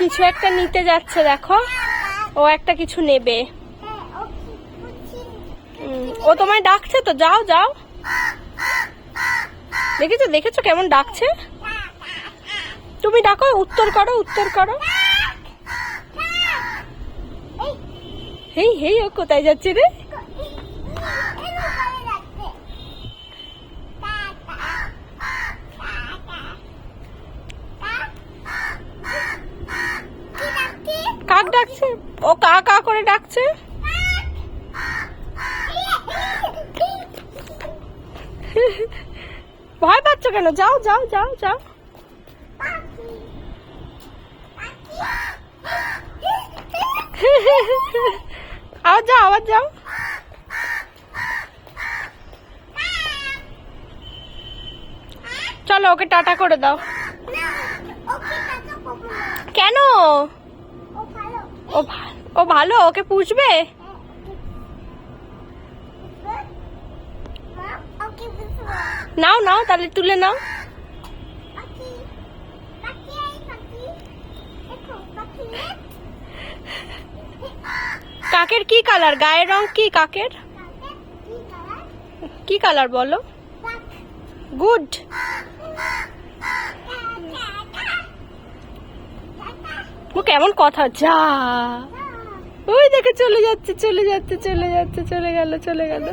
কিছু একটা নিতে যাচ্ছে, দেখো। ও একটা কিছু নেবে। ও তোমায় ডাকছে তো, যাও যাও। দেখেছ দেখেছ কেমন ডাকছে? তুমি ডাকো, উত্তর করো উত্তর করো। হেই হেই, ও কোথায় যাচ্ছে রে? কাক ডাকছে? ও কা কা করে ডাকছে? ভয় পাচ্ছ কেন? যাও যাও যাও যাও। আবার যাও আবার যাও। চলো, ওকে টাটা করে দাও। কেন? ও ও ভালো ওকে পুষবে? নাও নাও তাহলে তুলে নাও। কাকের কি কালার? গায়ের রং কি কাকের? কি কালার বলো? গুড। ও কেমন কথা? যা। ওই দেখে চলে যাচ্ছে চলে যাচ্ছে চলে যাচ্ছে, চলে গেল চলে গেল।